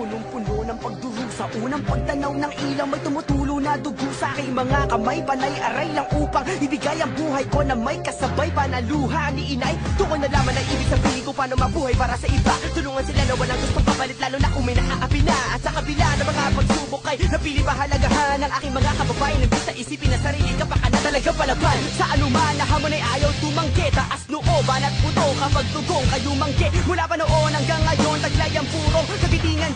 punong-puno ng pagdurusa Unang pagtanaw ng ilaw. May tumutulo na dugo sa aking mga kamay. Panay aray lang upang ibigay ang buhay ko na may kasabay. Panaluha ni inay. Doon ko nalaman ang ibig sabihin ko paano mabuhay para sa iba. Tulungan sila na walang gustong papalit lalo na kung may naaapi na At sa kabila ng mga pagsubok ay napili pahalagahan Ang aking mga kababayan? Imbis na isipin na sarili ka baka na talaga palaban. Sa anuman na hamon ay ayaw tumanggi. Taas nooban at puto kapag tugong kayo manggi. Mula pa noon hanggang ngayon taglay ang purong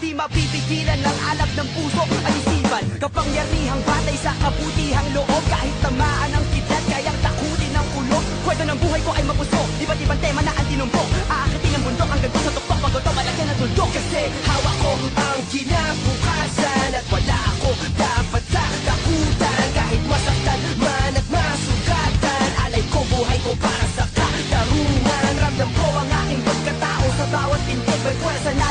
Kagitingan di mapipigilan ng alab ng puso Ang isipan. Kapangyarihang batay sa kabutihang loob. Kahit tamaan ng kidlat kayang takutin ng ulo. Kwento ng buhay ko ay mapuso. Iba't ibang tema na ang tinumpok Aakitin ang bundok hanggang doon sa tuktok. Pag ito malagyan ng tuldok Kasi hawak ko ang kinabukasan At wala ako dapat sa takutan Kahit masaktan man at masugatan Alay ko buhay ko para sa katarungan. Ramdam ko ang aking pagkatao sa bawat tindig May na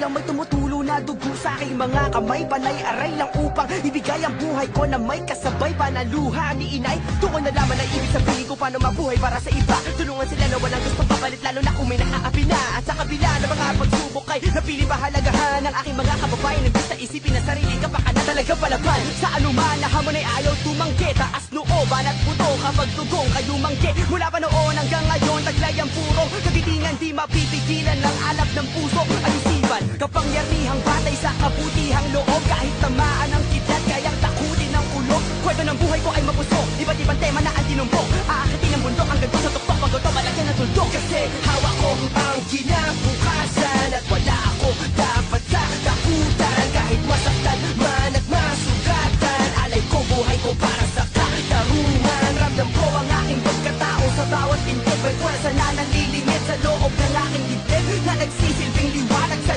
pagtanaw ng ilaw may tumutulo na dugo sa aking mga kamay. Panay aray lang upang ibigay ang buhay ko na may kasabay. Panaluha ni inay Doon nalaman ang ibig sabihin ko paano mabuhay para sa iba. Tulungan sila na walang gustong papalit lalo na kung may naaapi na. At sa kabila ng mga pagsubok ay napili pahalagahan Ang aking mga kababayan. Na isipin na sarili ka baka na talaga palaban. Sa anuman na hamon ay ayaw tumanggi Taas nooban at puto kapag tugong kayo manggi. Mula pa noon hanggang ngayon taglay ang puro. Kagitingan di mapipigilan ng alab ng puso. Isipan kapangyarihang batay sa kabutihang loob. Kahit tamaan ng kidlat kayang takutin ng ulo. Kwento ng buhay ko ay mapuso. Iba't ibang tema na ang tinumpok Aakitin ang bundok hanggang doon sa tuktok. Pag ito malagyan ng tuldok Kasi hawak ko ang kinabukasan At wala ako dapat sa takutan Kahit masaktan man at masugatan Alay ko buhay ko para sa katarungan. Ramdam ko ang aking pagkatao sa bawat tindig May pwersa na nanlilingit sa loob ng aking dibdib Na nagsisilbing liwanag sa